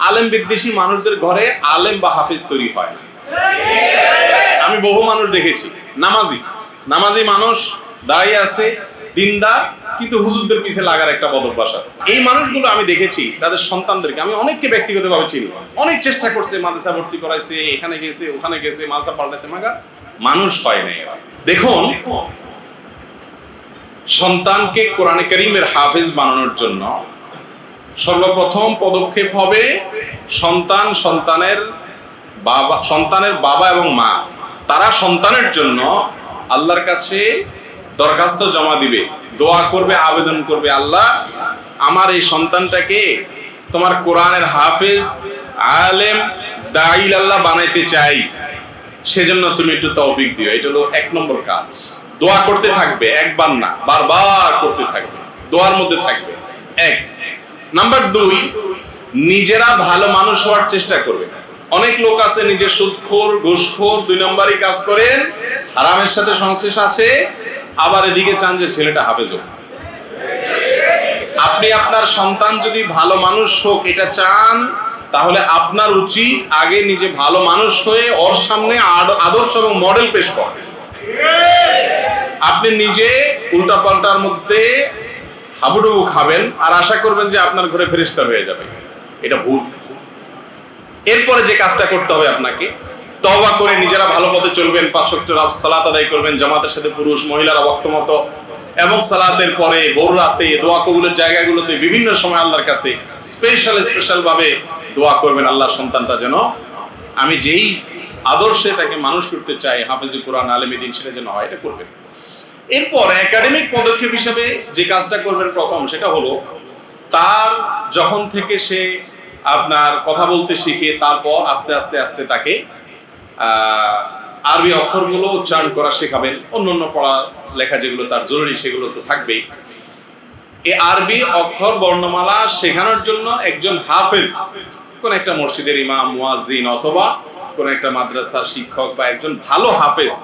আলেম বিদ্বেষী মানুষদের ঘরে আলেম বা হাফিজ তৈরি হয়। আমি বহু মানুষ দেখেছি। নামাজি। নামাজি মানুষ দাঁড়িয়ে আছে, দিনদার, কিন্তু হুজুরদের পিছে লাগার একটা বদভ্যাস আছে। এই মানুষগুলো আমি দেখেছি, তাদের সন্তানদেরকে আমি অনেককে ব্যক্তিগতভাবে চিনি। অনেক চেষ্টা করছে, মাদ্রাসা ভর্তি করাইছে, এখানে গেছে, ওখানে গেছে, মাদ্রাসা পাল্টাইছে, মাগা মানুষ হয় না এরা। দেখুন, সন্তানকে কোরআনে করিমের হাফেজ বানানোর জন্য সর্বপ্রথম পদক্ষেপ হবে সন্তান, সন্তানের বাবা সন্তানের বাবা এবং মা। তারা সন্তানের জন্য আল্লাহর কাছে দরখাস্ত জমা দিবে, দোয়া করবে, আবেদন করবে, আল্লাহ, আমার এই সন্তানটাকে তোমার কোরআনের হাফেজ, আলেম দাইল আল্লাহ বানাইতে চাই। সেজন্য তুমি একটু তৌফিক দিও। এটা হলো এক নম্বর কাজ। দোয়া করতে থাকবে, একবার না, বারবার করতে থাকবে, দোয়ার মধ্যে থাকবে। এক নাম্বার দুই, নিজেরা ভালো মানুষ হওয়ার চেষ্টা করবে অনেক লোক আছে নিজের সুদখোর, ঘুষখোর, দুই নম্বরই কাজ করেন, হারামের সাথে সংশ্লেষ আছে, আবার এদিকে চান যে ছেলেটা হাফেজ হোক। আপনি আপনার সন্তান যদি ভালো মানুষ হোক, এটা চান, তাহলে আপনার উচিত আগে নিজে ভালো মানুষ হয়ে ওর সামনে আদ- আদর্শ এবং মডেল পেশ করেন আপনি নিজে উল্টা পাল্টার মধ্যে হাবুডুবু খাবেন আর আশা করবেন যে আপনার ঘরে ফেরিস্তা হয়ে যাবে। এটা ভুল। এরপরে যে কাজটা করতে হবে আপনাকে, তওবা করে নিজেরা ভালো পথে চলবেন, পাঁচ সালাত আদায় করবেন, জামাতের সাথে পুরুষ, মহিলারা বক্তমত এবং সালাতের পরে ভোর রাতে দোয়া কবুলের জায়গাগুলোতে বিভিন্ন সময় আল্লাহর কাছে স্পেশাল স্পেশাল ভাবে দোয়া করবেন আল্লাহর সন্তানটা যেন, আমি যেই আদর্শে তাকে মানুষ করতে চাই, হাফেজি কোরআন, আলমী দিন, সেটা যেন হয়, এটা করবেন। এরপর একাডেমিক পদক্ষেপ হিসাবে যে কাজটা করবেন প্রথম সেটা হলো, তার যখন থেকে সে আপনার কথা বলতে শিখে, তারপর আস্তে আস্তে আস্তে তাকে আরবি অক্ষরগুলো উচ্চারণ করা শেখাবেন অন্য অন্য পড়া লেখা যেগুলো তার জরুরি সেগুলো তো থাকবেই। এই আরবি অক্ষর বর্ণমালা শেখানোর জন্য একজন হাফেজ, কোন একটা মসজিদের ইমাম, মুয়াজ্জিন অথবা কোন একটা মাদ্রাসার শিক্ষক বা একজন ভালো হাফেজ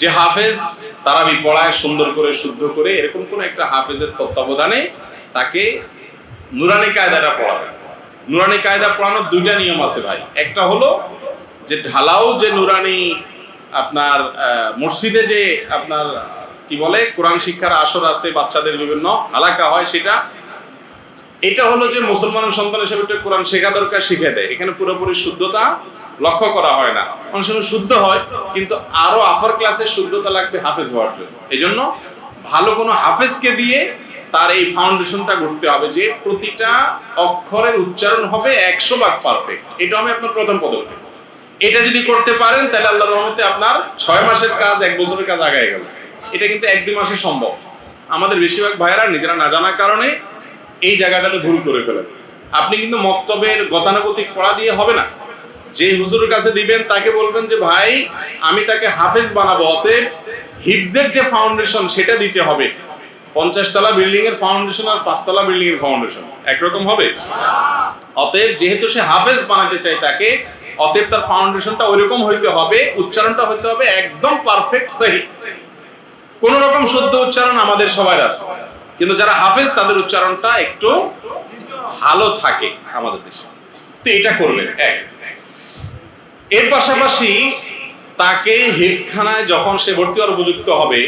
যে হাফেজ তারাবি পড়ায় সুন্দর করে, শুদ্ধ করে, এরকম কোন একটা হাফেজের তত্ত্বাবধানে তাকে নুরানি কায়দাটা পড়াবে। নুরানি কায়দা পড়ানোর দুইটা নিয়ম আছে ভাই। একটা হলো যে ঢালাও যে নুরানি আপনার মসজিদে যে আপনার, কি বলে, কোরআন শিক্ষার আসর আছে, বাচ্চাদের বিভিন্ন হালাকা হয় সেটা, এটা হলো যে মুসলমান সন্তান হিসেবে কোরআন শেখা দরকার, শিখে দেয়। এখানে পুরোপুরি শুদ্ধতা লক্ষ্য করা হয় না। অনেক সময় শুদ্ধ হয়, কিন্তু আরও আফার ক্লাসের শুদ্ধতা লাগবে হাফেজ হওয়ার জন্য। এই জন্য ভালো কোনো হাফেজকে দিয়ে তার এই ফাউন্ডেশনটা করতে হবে যে প্রতিটা অক্ষরের উচ্চারণ হবে একশো ভাগ পারফেক্ট এটা হবে আপনার প্রথম পদক্ষেপ। এটা যদি করতে পারেন, তাহলে আল্লাহ রহমতে আপনার ছয় মাসের কাজ, এক বছরের কাজ আগায় গেল। এটা কিন্তু এক দুই মাসে সম্ভব। আমাদের বেশিরভাগ ভাইয়েরা নিজেরা না জানার কারণে এই জায়গাটাতে ভুল করে ফেলেন আপনি কিন্তু মক্তবের গতানুগতিক পড়া দিয়ে হবে না। যে হুজুরের কাছে দিবেন, তাকে বলবেন যে, ভাই, আমি তাকে হাফেজ বানাবো, অতএব হিফজের যে ফাউন্ডেশন সেটা দিতে হবে। পঞ্চাশ তলা বিল্ডিং এর ফাউন্ডেশন আর পাঁচতলা বিল্ডিং এর ফাউন্ডেশন একরকম হবে? অতএব যেহেতু সে হাফেজ বানাতে চাই তাকে, অতএব তার ফাউন্ডেশনটা ওইরকম হইতে হবে, উচ্চারণটা হইতে হবে একদম পারফেক্ট সহি। কোন রকম শুদ্ধ উচ্চারণ আমাদের সবার আছে। কিন্তু যারা হাফেজ, তাদের উচ্চারণটা একটু ভালো থাকে আমাদের দেশে। তো এটা করবেন, এক। এর পাশাপাশি তাকে হিফসখানায় যখন সে ভর্তি হওয়ার উপযুক্ত হবে,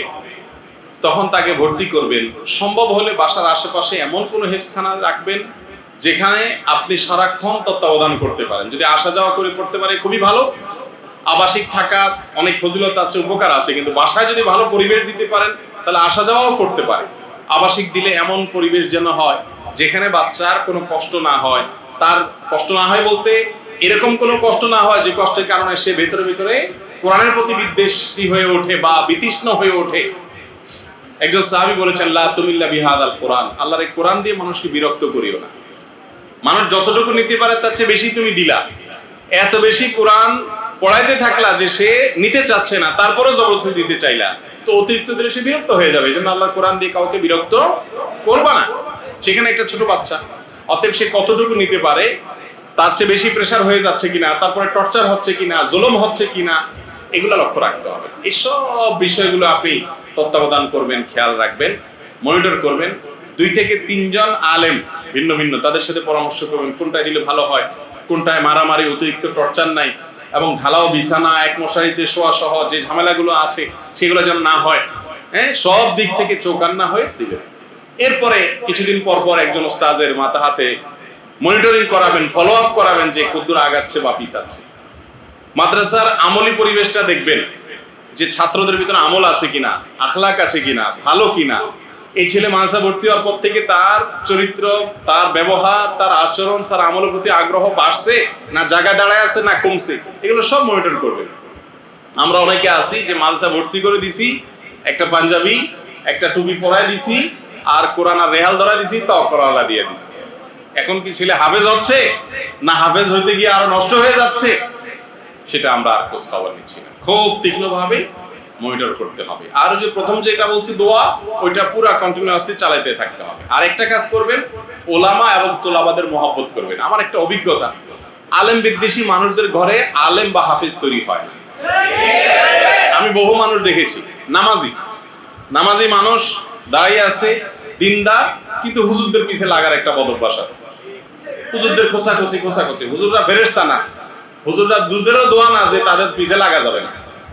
তখন তাকে ভর্তি করবেন। সম্ভব হলে বাসার আশেপাশে এমন কোনো হেফসখানা রাখবেন যেখানে আপনি সারাক্ষণ তত্ত্বাবধান করতে পারেন। যদি আসা যাওয়া করে করতে পারে, খুবই ভালো। আবাসিক থাকা, অনেক ফজিলত আছে, উপকার আছে, কিন্তু বাসায় যদি ভালো পরিবেশ দিতে পারেন, তাহলে আসা যাওয়াও করতে পারে আবাসিক দিলে এমন পরিবেশ যেন হয়, যেখানে বাচ্চার কোনো কষ্ট না হয়। তার কষ্ট না হয় বলতে এরকম কোনো কষ্ট না হয় যে কষ্টের কারণে সে ভেতরে ভেতরে কোরআনের প্রতি বিদ্বেষী হয়ে ওঠে বা বিতৃষ্ণ হয়ে ওঠে। একজন সাহাবি বলেছেন, লা তুমিল্লা বিহাদ আল কোরআন। আল্লাহর এই কোরআন দিয়ে মানুষকে বিরক্ত করিও না। মানুষ যতটুকু নিতে পারে তার চেয়ে বেশি তুমি দিলা। এত বেশি কোরআন পড়াইতে থাকলা যে সে নিতে চাচ্ছে না তারপরে জবরদস্তি দিতে চাইলা। তো অতিরিক্ত দিলে সে বিরক্ত হয়ে যাবে এই জন্য আল্লাহ কোরআন দিয়ে কাউকে বিরক্ত করবা না। সেখানে একটা ছোট বাচ্চা, অতএব সে কতটুকু নিতে পারে তার চেয়ে বেশি প্রেশার হয়ে যাচ্ছে কিনা, তারপরে টর্চার হচ্ছে কিনা, জুলুম হচ্ছে কিনা, এগুলো লক্ষ্য রাখতে হবে। এইসব বিষয়গুলো আপনি তত্ত্বাবধান করবেন, খেয়াল রাখবেন মনিটর করবেন। দুই থেকে তিনজন আলেম ভিন্ন ভিন্ন, তাদের সাথে পরামর্শ করবেন কোনটায় দিলে ভালো হয়, কোনটায় মারামারি, অতিরিক্ত টর্চার নাই, এবং ঢালাও, বিছানা, এক মশারিতে শোয়া সহ যে ঝামেলাগুলো আছে, সেগুলো যেন না হয়। হ্যাঁ সব দিক থেকে চোখ না হয়ে দিবেন এরপরে কিছুদিন পর পর একজন ওস্তাজের মাথা হাতে মনিটরিং করাবেন ফলো আপ করাবেন যে কদ্দুর আগাচ্ছে বা পিছাচ্ছে। মাদ্রাসার আমলি পরিবেশটা দেখবেন যে ছাত্রদের ভিতরে আমল আছে কিনা, আখলাক আছে কিনা, ভালো কিনা। এই ছেলে মাদ্রাসা ভর্তি হওয়ার পর থেকে তার চরিত্র, তার ব্যবহার, তার আচরণ, তার আমলের প্রতি আগ্রহ বাড়ছে না জায়গা দাঁড়ায় আছে না কমছে? এগুলো সব মনিটর করবেন। আমরা অনেকে আছি যে মাদ্রাসা ভর্তি করে দিছি, একটা পাঞ্জাবি, একটা টুপি পরায় দিছি, আর কোরআন আর রেহাল ধরা দিছি তাও কোরআলা দিয়ে দিছি। এখন কি ছেলে হাফেজ হচ্ছে? না, হাফেজ হইতে গিয়ে আরও নষ্ট হয়ে যাচ্ছে? সেটা আমরা আর খোঁজ খবর নিচ্ছি না। খুব তীক্ষ্ণভাবে মনিটর করতে হবে। আর যে প্রথম যেটা বলছি, দোয়া, ওইটা পুরো কন্টিনিউয়াসলি চালাইতে থাকতে হবে। আর একটা কাজ করবেন, ওলামা এবং তোলাবাদের মহব্বত করবেন। আমার একটা অভিজ্ঞতা। আলেম বিদ্বেষী মানুষদের ঘরে আলেম বা হাফিজ তৈরি হয় না। আমি বহু মানুষ দেখেছি। নামাজি। নামাজি মানুষ দাঁড়িয়ে আছে দিনদার, কিন্তু হুজুরদের পিছে লাগার একটা বদভ্যাস আছে। হুজুরদের খোসাখুচি খোসাখুচি হুজুররা ফেরেশতা না। হুজুররা দুধেরও দোয়া না যে তাদের পিছে লাগা যাবে না।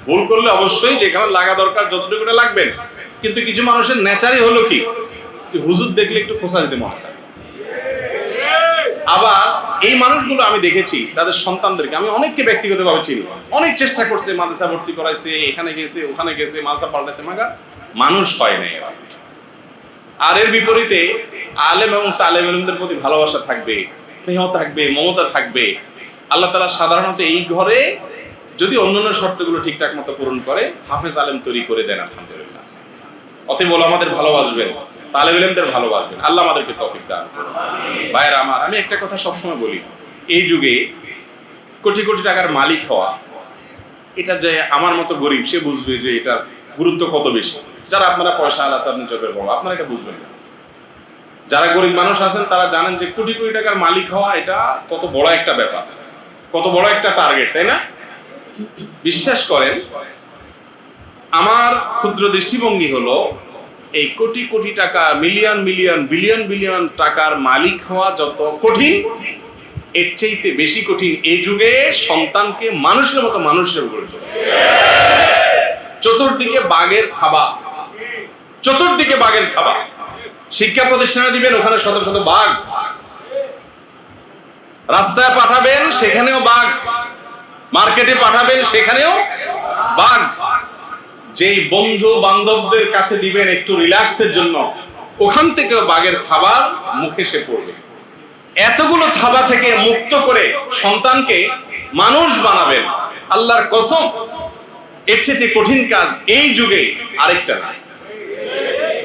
ভুল করলে অবশ্যই যেখানে লাগা দরকার যতটুকু লাগবেন। কিন্তু কিছু মানুষের নেচারই হলো কি? হুজুর দেখলে একটু খোসা দিতে মনে আবার এই মানুষগুলো আমি দেখেছি, তাদের সন্তানদেরকে আমি অনেককে ব্যক্তিগতভাবে চিনি। অনেক চেষ্টা করছে, মাদ্রাসা ভর্তি করাইছে, এখানে গেছে, ওখানে গেছে, মাদ্রাসা পাল্টাইছে, মাগা মানুষ হয় নাই এরা। আর এর বিপরীতে আলেম এবং তালেম আলেমদের প্রতি ভালোবাসা থাকবে, স্নেহ থাকবে, মমতা থাকবে। আল্লাহ তালা সাধারণত এই ঘরে যদি অন্যান্য শর্তগুলো ঠিকঠাক মতো পূরণ করে, হাফেজ আলেম তৈরি করে দেন আলহামদুলিল্লাহ। অতএব আমাদের ভালোবাসবেন তালেব ইলমদের ভালোবাসবেন। আল্লাহ আমাদেরকে তৌফিক দান ভাইয়েরা আমার, আমি একটা কথা সবসময় বলি, এই যুগে কোটি কোটি টাকার মালিক হওয়া, এটা যে আমার মতো গরিব, সে বুঝবে যে এটা গুরুত্ব কত বেশি। যারা আপনারা পয়সা আলাদা তার নিজের বড়। আপনারা এটা বুঝবেন না। যারা গরিব মানুষ আছেন, তারা জানেন যে কোটি কোটি টাকার মালিক হওয়া এটা কত বড় একটা ব্যাপার। কত বড় একটা টার্গেট তাই না? বিশ্বাস করেন, আমার ক্ষুদ্র দৃষ্টিভঙ্গি হলো, এই কোটি কোটি টাকা মিলিয়ন মিলিয়ন বিলিয়ন বিলিয়ন টাকার মালিক হওয়া যত কঠিন, এর চাইতে বেশি কঠিন এই যুগে সন্তানকে মানুষের মতো মানুষের গড়ে। চতুর্দিকে বাঘের খাবা চতুর্দিকে বাঘের খাবা শিক্ষা প্রতিষ্ঠানে দিবেন, ওখানে শত শত বাঘ। রাস্তায় পাঠাবেন, সেখানেও বাঘ। মার্কেটে পাঠাবেন, সেখানেও বাঘ। যেই বন্ধু বান্ধবদের কাছে দিবেন একটু রিল্যাক্সের জন্য, ওখান থেকেও বাঘের খাবার মুখে সে পড়বে। এতগুলো থাবা থেকে মুক্ত করে সন্তানকে মানুষ বানাবেন, আল্লাহর কসম, এর চেয়ে কঠিন কাজ এই যুগে আরেকটা না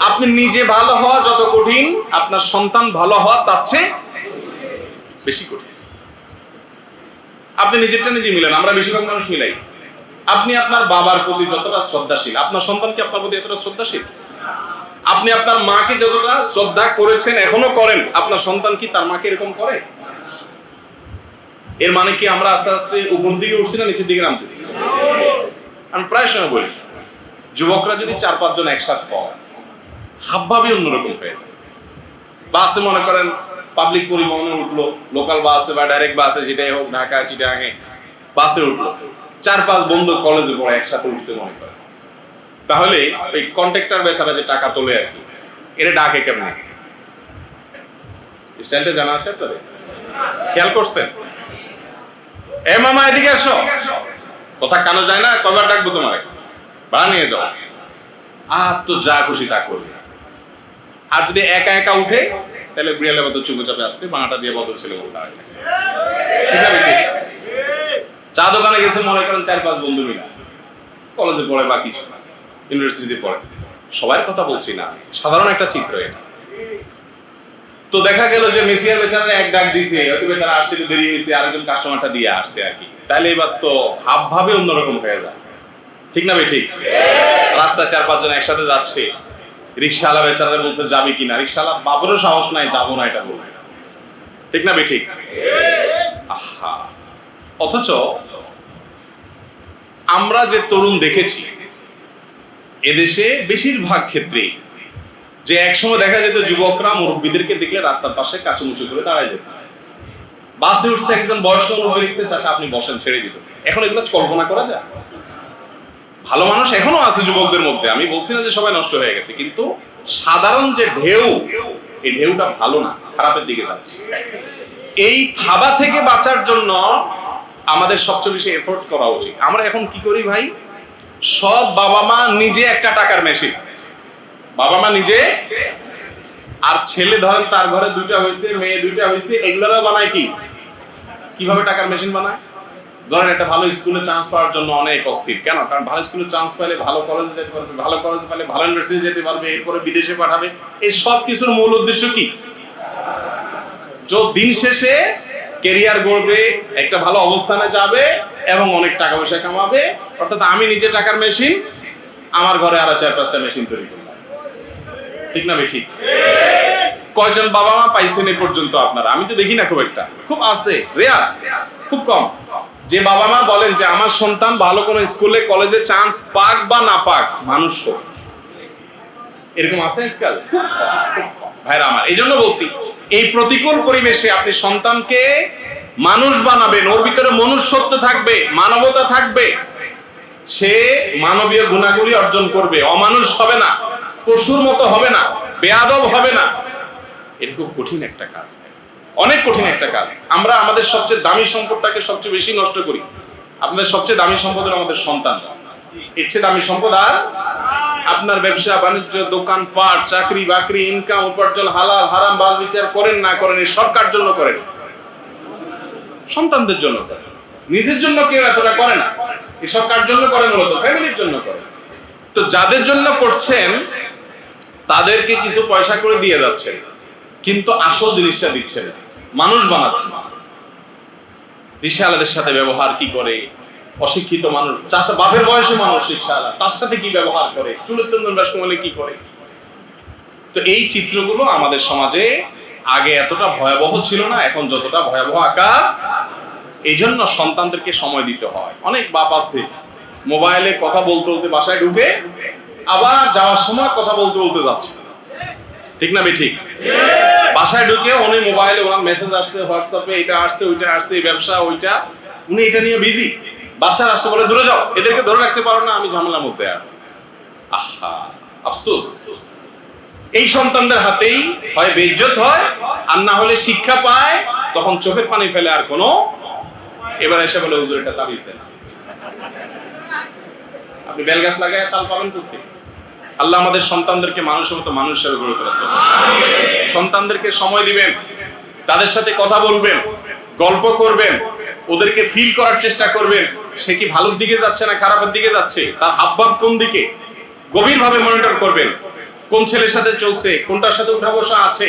আপনি নিজে ভালো হওয়া যত কঠিন, আপনার সন্তান ভালো হওয়া তার চেয়ে বেশি কঠিন। আপনি নিজেরটা নিজে মিলেন, আমরা বেশিরভাগ মানুষ মিলাই। আপনি আপনার বাবার প্রতি যতটা শ্রদ্ধাশীল, আপনার সন্তান কি আপনার প্রতি এতটা শ্রদ্ধাশীল? আপনি আপনার মাকে যতটা শ্রদ্ধা করেছেন, এখনও করেন, আপনার সন্তান কি তার মাকে এরকম করে? এর মানে কি আমরা আস্তে আস্তে উপর দিকে উঠছি না, নিচের দিকে নামতেছি? আমি প্রায় সময় বলি, যুবকরা যদি চার পাঁচজন একসাথে হয় হাবভাবে অন্যরকম হয়ে যায়। বাসে মনে করেন পাবলিক পরিবহনে উঠল লোকাল বাসে বা ডাইরেক্ট বাসে যেটাই হোক, ঢাকা চিটাঙে বাসে উঠল। চার পাঁচ বন্ধু কলেজে পড়ে একসাথে উঠছে মনে করে তাহলে ওই কন্ট্রাক্টর বেচারা যে টাকা তোলে আর কি। এরা ডাকে কেমন? স্টাইলটা জানা আছে আপনাদের? খেয়াল করছেন? এ মামা, এদিকে আসো কথা কানো যায় না কবার ডাকবো তোমার ভাড়া নিয়ে যাও। আর তো যা খুশি তা করবে। আর যদি একা একা উঠে, তাহলে বিড়ালের মতো চুপে চাপে আসতে, বানাটা দিয়ে বদল ছিল বলতে হয়। চা দোকানে গেছে মনে করেন চার পাঁচ বন্ধু মিলে। কলেজে পড়ে বা কিছু ইউনিভার্সিটিতে পড়ে। সবার কথা বলছি না। সাধারণ একটা চিত্র এটা। তো দেখা গেল যে মেসিয়া বেচারা এক ডাক দিছে, হয়তো বেচারা আসতে একটু দেরি হয়েছে, আরেকজন কাস্টমারটা দিয়ে আসছে আর কি। তাহলে এবার তো ভাব ভাবে অন্যরকম হয়ে যায়। ঠিক না ভাই, ঠিক? রাস্তায় চার পাঁচজন একসাথে যাচ্ছে। রিক্সাওয়ালা বেচারা বলছে, যাবি কিনা? রিক্সাওয়ালা বাবুরও সাহস নাই, যাব না, এটা বলবে। ঠিক না ঠিক আহা। অথচ আমরা যে তরুণ দেখেছি, এদেশে বেশিরভাগ ক্ষেত্রে যে একসময় দেখা যেত যুবকরা মুরব্বীদেরকে দেখলে রাস্তার পাশে কাচুমুচু করে দাঁড়ায় যেত। বাসে উঠছে একজন বয়স্ক মুরব্বী দেখছে আপনি বসেন, ছেড়ে দিত এখন এগুলো কল্পনা করা যায়? ভালো মানুষ এখনও আছে যুবকদের মধ্যে। আমি বলছি না যে সবাই নষ্ট হয়ে গেছে, কিন্তু সাধারণ যে ঢেউ, এই ঢেউটা ভালো না, খারাপের দিকে যাচ্ছে। এই থাবা থেকে বাঁচার জন্য আমাদের সবচেয়ে বেশি এফোর্ট করা উচিত। আমরা এখন কি করি ভাই? সব বাবা মা নিজে একটা টাকার মেশিন বাবা মা নিজে, আর ছেলে ধরেন তার ঘরে দুইটা হয়েছে, মেয়ে দুইটা হয়েছে এগুলোরা বানায় কি? কীভাবে টাকার মেশিন বানায়? ধরেন একটা ভালো স্কুলে চান্স পাওয়ার জন্য অনেক অস্থির। কেন? কারণ ভালো স্কুলে চান্স পেলে ভালো কলেজে যেতে পারবে, ভালো কলেজে পেলে ভালো ইউনিভার্সিটি যেতে পারবে, এরপরে বিদেশে পাঠাবে। এই সব কিছুর মূল উদ্দেশ্য কি? দিন শেষে কেরিয়ার গড়বে, একটা ভালো অবস্থানে যাবে এবং অনেক টাকা পয়সা কামাবে, অর্থাৎ আমি নিজে টাকার মেশিন আমার ঘরে আরও চার পাঁচটা মেশিন তৈরি করলাম। ঠিক না ঠিক কয়জন বাবা মা পাইছেন এ পর্যন্ত আপনারা? আমি তো দেখি না খুব একটা। খুব আছে রেয়ার খুব কম। যে বাবা মা বলেন যে আমার সন্তান ভালো কোনো স্কুলে, কলেজে চান্স পাক বা না পাক, মানুষ। এরকম আছে আজকাল। ভাইরা আমার এই জন্য বলছি, এই প্রতিকূল পরিবেশে আপনি সন্তানকে মানুষ বানাবেন, ওর ভিতরে মনুষ্যত্ব থাকবে, মানবতা থাকবে সে মানবীয় গুণাগুলি অর্জন করবে অমানুষ হবে না, পশুর মতো হবে না, বেয়াদব হবে না খুব কঠিন একটা কাজ অনেক কঠিন একটা কাজ। আমরা আমাদের সবচেয়ে দামি সম্পদটাকে সবচেয়ে বেশি নষ্ট করি। আপনাদের সবচেয়ে দামি সম্পদ আমাদের সন্তান। এর দামি সম্পদ আর আপনার ব্যবসা, বাণিজ্য, দোকান, পাট, চাকরি, বাকরি ইনকাম উপার্জন, হালাল, হারাম বাজ বিচার করেন না করেন সরকার জন্য করেন? সন্তানদের জন্য করেন। নিজের জন্য কেউ এতটা করে না। এসব কার জন্য করেন মূলত ফ্যামিলির জন্য করেন তো যাদের জন্য করছেন, তাদেরকে কিছু পয়সা করে দিয়ে যাচ্ছেন। কিন্তু আসল জিনিসটা দিচ্ছেন না। মানুষ বানাচ্ছেন রিক্সাওয়ালাদের সাথে ব্যবহার কি করে? অশিক্ষিত মানুষ, চাচা বাপের বয়সে মানুষ রিক্সাওয়ালা তার সাথে কি ব্যবহার করে? চুলের তন্দন ব্যাস কমালে কি করে? তো এই চিত্রগুলো আমাদের সমাজে আগে এতটা ভয়াবহ ছিল না, এখন যতটা ভয়াবহ আকার এই জন্য সন্তানদেরকে সময় দিতে হয়। অনেক বাপ আছে, মোবাইলে কথা বলতে বলতে বাসায় ঢুকে আবার যাওয়ার সময় কথা বলতে বলতে যাচ্ছে। ঠিক না ঠিক বাসায় ঢুকে উনি মোবাইলে ওনার মেসেজ আসছে হোয়াটসঅ্যাপে এটা আসছে, ওইটা আসছে, এই ব্যবসা, ওইটা। উনি এটা নিয়ে বিজি বাচ্চারা আসতে বলে, দূরে যাও, এদেরকে ধরে রাখতে পারো না, আমি ঝামেলার মধ্যে আছি। আহা, আফসোস। এই সন্তানদের হাতেই হয় বেইজ্জত হয়, আর না হলে শিক্ষা পায়, তখন চোখের পানি ফেলে আর কোনো। এবার এসে বলে, হুজুর, এটা তাবিজ দেন। আপনি বেল গাছ লাগায় তাল পাবেন কোথায় আল্লাহ আমাদের সন্তানদেরকে মানুষের মতো মানুষ হিসেবে গড়ে তোলাতে সন্তানদেরকে সময় দিবেন, তাদের সাথে কথা বলবেন, গল্প করবেন, ওদেরকে ফিল করার চেষ্টা করবেন, সে কি ভালোর দিকে যাচ্ছে না খারাপের দিকে যাচ্ছে, তার হাবভাব কোন দিকে? গভীরভাবে মনিটর করবেন, কোন ছেলের সাথে চলছে, কোনটার সাথে উঠা বসা আছে,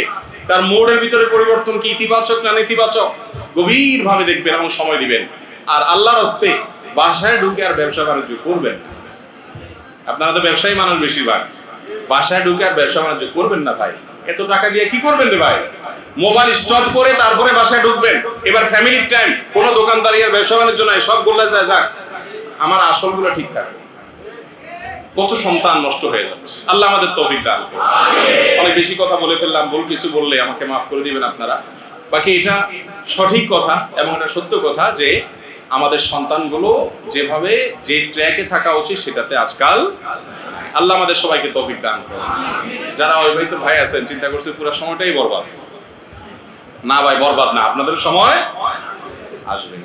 তার মোড়ের ভিতরে পরিবর্তন কি ইতিবাচক না নেতিবাচক? গভীরভাবে দেখবেন এবং সময় দিবেন। আর আল্লাহর হস্তে বাসায় ঢুকে আর ব্যবসা বাণিজ্য করবেন না। আপনারা তো ব্যবসায়ী মানুষ বেশিরভাগ। বাসায় ঢুকে আর ব্যবসা বাণিজ্য করবেন না ভাই। এত টাকা দিয়ে কি করবেন রে ভাই? মোবাইল স্টপ করে তারপরে বাসায় ঢুকবেন। এবার ফ্যামিলির টাইম কোনো দোকানদারি আর ব্যবসা বাণিজ্য নাই সব গোল্লা যায় যাক। আমার আসলগুলো ঠিক থাকে। কত সন্তান নষ্ট হয়ে যাচ্ছে। আল্লাহ আমাদের তৌফিক দান করুন। অনেক বেশি কথা বলে ফেললাম ভুল কিছু বললে আমাকে মাফ করে দিবেন আপনারা। বাকি এটা সঠিক কথা এবং এটা সত্য কথা যে আমাদের সন্তানগুলো যেভাবে যে ট্র্যাকে থাকা উচিত সেটাতে আজকাল আল্লাহ আমাদের সবাইকে তৌফিক দান করে যারা অবিবাহিত ভাই আছেন, চিন্তা করছে পুরো সময়টাই বরবাদ না ভাই, বরবাদ না, আপনাদের সময় আসবে।